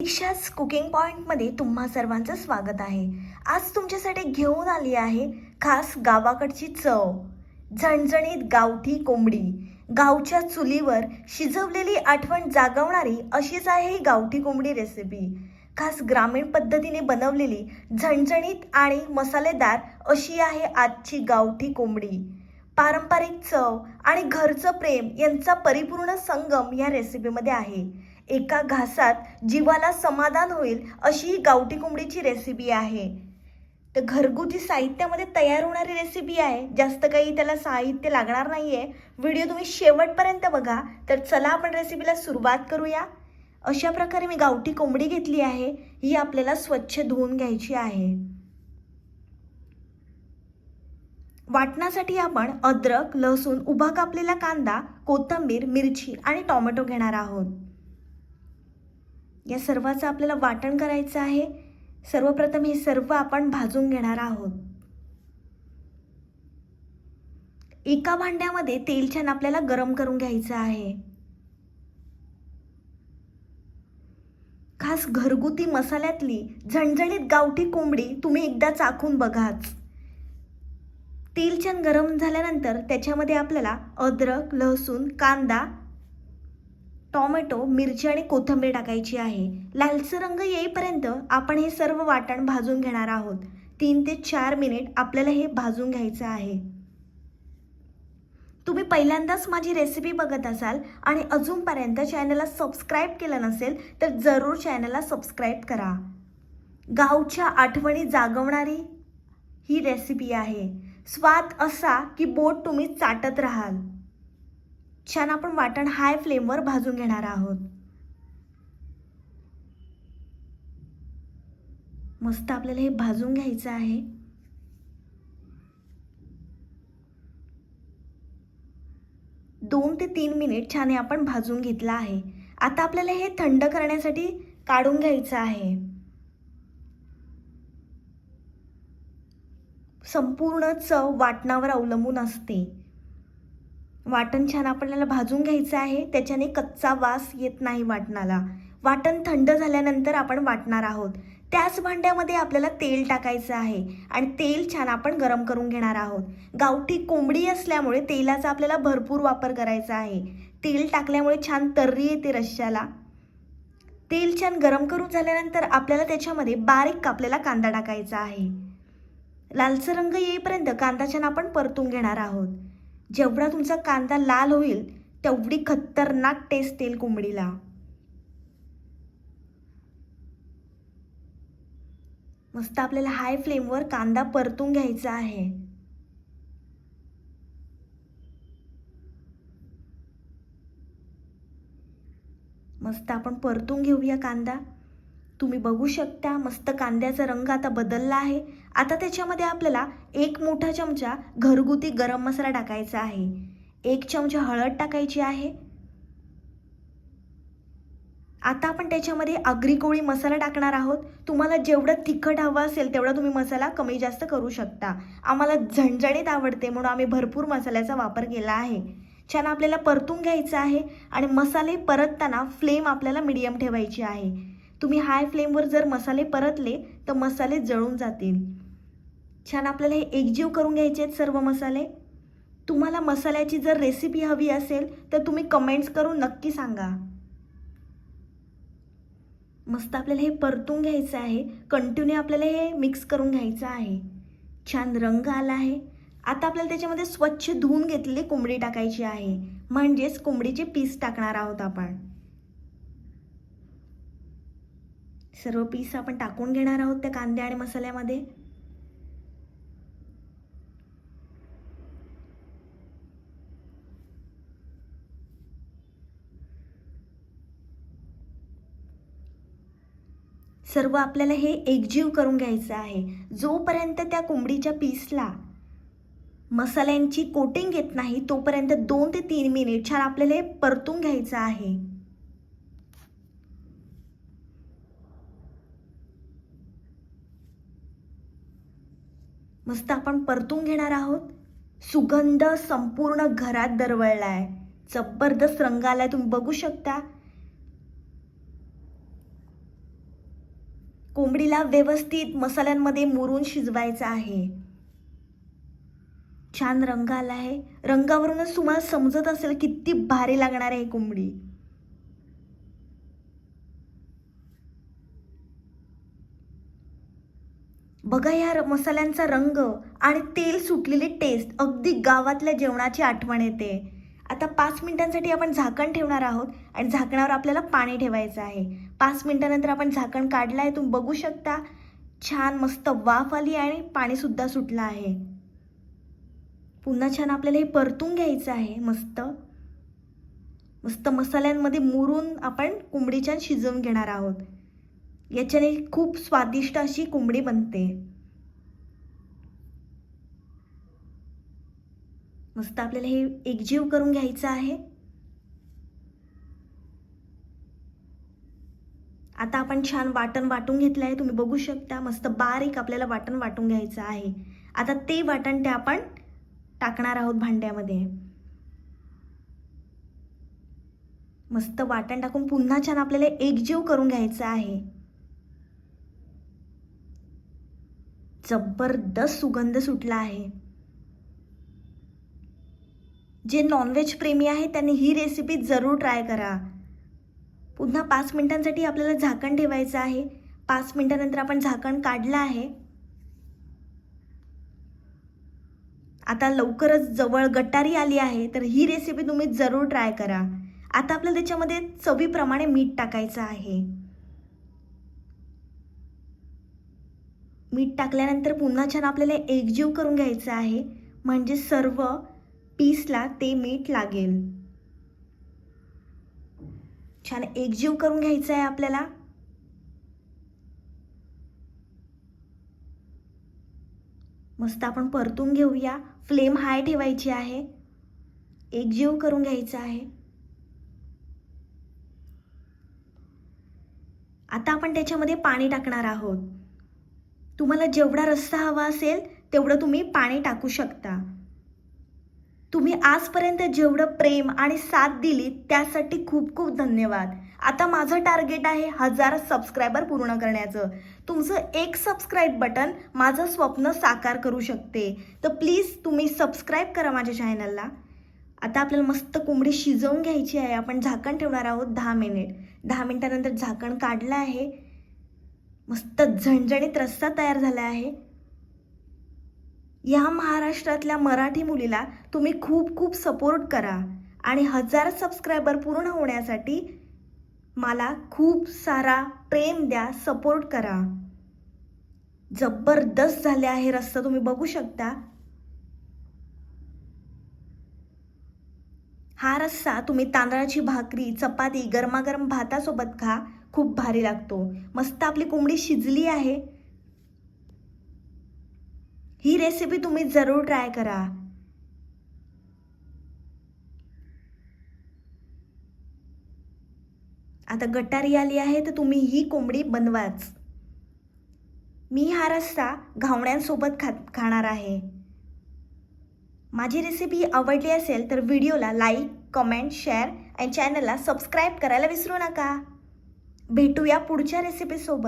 दीक्षाच cooking पॉईंटमध्ये तुम्हा सर्वांचं स्वागत आहे. आज तुमच्यासाठी घेऊन आली आहे खास गावाकडची चव. झणझणीत गावठी कोंबडी. गावच्या चुलीवर शिजवलेली आठवण जागवणारी अशीच आहे ही गावठी कोंबडी रेसिपी खास ग्रामीण पद्धतीने बनवलेली झणझणीत आणि मसालेदार अशी आहे आजची गावठी कोंबडी. पारंपरिक चव आणि घरचं प्रेम यांचा परिपूर्ण संगम या रेसिपीमध्ये आहे. एका घासात जीवाला समाधान होईल अशी ही गावठी कोंबडीची रेसिपी आहे. तर घरगुती साहित्यामध्ये तयार होणारी रेसिपी आहे. जास्त काही त्याला साहित्य लागणार नाही आहे व्हिडिओ तुम्ही शेवटपर्यंत बघा. तर चला आपण रेसिपीला सुरुवात करूया. अशा प्रकारे मी गावठी कोंबडी घेतली आहे. ही आपल्याला स्वच्छ धुवून घ्यायची आहे. वाटण्यासाठी आपण अद्रक लसूण उभा कापलेला कांदा कोथिंबीर मिरची आणि टोमॅटो घेणार आहोत. या सर्वाचं आपल्याला वाटण करायचं आहे. सर्वप्रथम हे सर्व आपण भाजून घेणार आहोत. एका भांड्यामध्ये तेल छान आपल्याला गरम करून घ्यायचं आहे. खास घरगुती मसाल्यातली झणझणीत गावठी कोंबडी तुम्ही एकदा चाखून बघाच. तेल छान गरम झाल्यानंतर त्याच्यामध्ये आपल्याला अद्रक लसूण कांदा टॉमॅटो मिरची आणि कोथिंबीर टाकायची आहे. लालसर रंग येईपर्यंत आपण हे सर्व वाटण भाजून घेणार आहोत. तीन ते चार मिनिट आपल्याला हे भाजून घ्यायचं आहे. तुम्ही पहिल्यांदाच माझी रेसिपी बघत असाल आणि अजूनपर्यंत चॅनलला सबस्क्राईब केलं नसेल तर जरूर चॅनलला सबस्क्राईब करा. गावच्या आठवणी जागवणारी ही रेसिपी आहे. स्वाद असा की बोट तुम्ही चाटत राहाल. छान आपण वाटण हाय फ्लेमवर भाजून घेणार आहोत. मस्त आपल्याला हे भाजून घ्यायचं आहे. दोन ते तीन मिनिट छान हे आपण भाजून घेतलं आहे. आता आपल्याला हे थंड करण्यासाठी काढून घ्यायचं आहे. संपूर्ण चव वाटणावर अवलंबून असते. वाटण छान आपल्याला भाजून घ्यायचं आहे त्याच्याने कच्चा वास येत नाही वाटणाला. वाटण थंड झाल्यानंतर आपण वाटणार आहोत. त्याच भांड्यामध्ये आपल्याला तेल टाकायचं आहे आणि तेल छान आपण गरम करून घेणार आहोत. गावठी कोंबडी असल्यामुळे तेलाचा आपल्याला भरपूर वापर करायचा आहे. तेल टाकल्यामुळे छान तर्री येते रश्श्याला. तेल छान गरम करून झाल्यानंतर आपल्याला त्याच्यामध्ये बारीक कापलेला कांदा टाकायचा आहे. लालसर रंग येईपर्यंत कांदा छान आपण परतून घेणार आहोत. जेवढा तुमचा कांदा लाल होईल तेवढी खतरनाक टेस्ट येईल कोंबडीला. मस्त आपल्याला हाय फ्लेमवर कांदा परतून घ्यायचा आहे. मस्त आपण परतून घेऊया कांदा. तुम्ही बघू शकता मस्त कांद्याचा रंग आता बदलला आहे. आता त्याच्यामध्ये आपल्याला एक मोठा चमचा घरगुती गरम मसाला टाकायचा आहे. एक चमचा हळद टाकायची आहे. आता आपण त्याच्यामध्ये आगरी कोळी मसाला टाकणार आहोत. तुम्हाला जेवढं तिखट हवं असेल तेवढा तुम्ही मसाला कमी जास्त करू शकता. आम्हाला झणझणीत आवडते म्हणून आम्ही भरपूर मसाल्याचा वापर केला आहे. छान आपल्याला परतून घ्यायचं आहे आणि मसाले परतताना फ्लेम आपल्याला मिडियम ठेवायची आहे. तुम्ही हाय फ्लेमवर जर मसाले परतले तर मसाले जळून जातील. छान आपल्याला हे एकजीव करून घ्यायचे आहेत सर्व मसाले. तुम्हाला मसाल्याची जर रेसिपी हवी असेल तर तुम्ही कमेंट्स करून नक्की सांगा. मस्त आपल्याला हे परतून घ्यायचं आहे. कंटिन्यू आपल्याला हे मिक्स करून घ्यायचं आहे. छान रंग आला आहे. आता आपल्याला त्याच्यामध्ये स्वच्छ धुवून घेतलेली कोंबडी टाकायची आहे. म्हणजेच कोंबडीचे पीस टाकणार आहोत आपण. सर्व पीस आपण टाकून घेणार आहोत त्या कांदे आणि मसाल्यामध्ये. सर्व आपल्याला हे एकजीव करून घ्यायचं आहे. जोपर्यंत त्या कोंबडीच्या पीसला मसाल्यांची कोटिंग येत नाही तोपर्यंत दोन ते तीन मिनिट छान आपल्याला हे परतून घ्यायचं आहे. मस्त आपण परतून घेणार आहोत. सुगंध संपूर्ण घरात दरवळला आहे जबरदस्त रंग आलाय तुम्ही बघू शकता. कोंबडीला व्यवस्थित मसाल्यांमध्ये मुरून शिजवायचं आहे. छान रंग आला आहे रंगावरूनच तुम्हाला समजत असेल किती भारी लागणार आहे कोंबडी. बघा या र- मसाल्यांचा रंग आणि तेल सुटलेली टेस्ट अगदी गावातल्या जेवणाची आठवण येते. आता पाच मिनिटांसाठी आपण झाकण ठेवणार आहोत आणि झाकणावर आपल्याला पाणी ठेवायचं आहे. पाच मिनिटानंतर आपण झाकण काढलं आहे तुम्ही बघू शकता. छान मस्त वाफ आली आणि पाणीसुद्धा सुटलं आहे. पुन्हा छान आपल्याला हे परतून घ्यायचं आहे मस्त. मस्त मसाल्यांमध्ये मुरून आपण कोंबडी छान शिजवून घेणार आहोत. याच्याने खूप स्वादिष्ट अशी कोंबडी बनते. मस्त आपल्याला हे एकजीव करून घ्यायचं आहे. आता आपण छान वाटण वाटून घेतलं आहे तुम्ही बघू शकता. मस्त बारीक आपल्याला वाटण वाटून घ्यायचं आहे. आता ते वाटण ते आपण टाकणार आहोत भांड्यामध्ये. मस्त वाटण टाकून पुन्हा छान आपल्याला एकजीव करून घ्यायचं आहे. जबरदस्त सुगंध सुटला आहे. जे नॉनव्हेज प्रेमी आहे त्यांनी ही रेसिपी जरूर ट्राय करा. पुन्हा पाच मिनिटांसाठी आपल्याला झाकण ठेवायचं आहे. पाच मिनिटानंतर आपण झाकण काढलं आहे. आता लवकरच जवळ गटारी आली आहे तर ही रेसिपी तुम्ही जरूर ट्राय करा. आता आपल्याला त्याच्यामध्ये चवीप्रमाणे मीठ टाकायचं आहे. मीठ टाकल्यानंतर पुन्हा छान आपल्याला एकजीव करून घ्यायचं आहे. म्हणजे सर्व पीसला ते मीठ लागेल. छान एकजीव करून घ्यायचं आहे आपल्याला. मस्त आपण परतून घेऊया. फ्लेम हाय ठेवायची आहे. एकजीव करून घ्यायचं आहे. आता आपण त्याच्यामध्ये पाणी टाकणार आहोत. तुम्हाला जेवढा रस्सा हवा असेल तेवढं तुम्ही पाणी टाकू शकता. तुम्ही आजपर्यंत जेवढं प्रेम आणि साथ दिली त्यासाठी खूप खूप धन्यवाद. आता माझं टार्गेट आहे हजार सबस्क्रायबर पूर्ण करण्याचं. तुमचं एक सबस्क्राईब बटन माझं स्वप्न साकार करू शकते. तर प्लीज तुम्ही सबस्क्राईब करा माझ्या चॅनलला. आता आपल्याला मस्त कोंबडी शिजवून घ्यायची आहे. आपण झाकण ठेवणार आहोत दहा मिनिट. दहा मिनिटानंतर झाकण काढलं आहे. मस्त झणझणीत रस्सा तयार झाला आहे. या महाराष्ट्रातल्या मराठी मुलीला तुम्ही खूप खूप सपोर्ट करा आणि हजार सबस्क्रायबर पूर्ण होण्यासाठी मला खूप सारा प्रेम द्या सपोर्ट करा. जबरदस्त झाले आहे रस्सा तुम्ही बघू शकता. हा रस्सा तुम्ही तांदळाची भाकरी चपाती गरमागरम भातासोबत खा. खूप भारी लागतो. मस्त आपली कोंबडी शिजली आहे. ही रेसिपी तुम्ही जरूर ट्राय करा. आता गटारी आली आहे तर तुम्ही ही कोंबडी बनवाच. मी हा रस्सा घावण्यांसोबत खा खाणार आहे. माझी रेसिपी आवडली असेल तर व्हिडिओला लाईक कमेंट शेअर आणि चॅनलला सबस्क्राईब करायला विसरू नका. भेटूया पुढच्या रेसिपीसोबत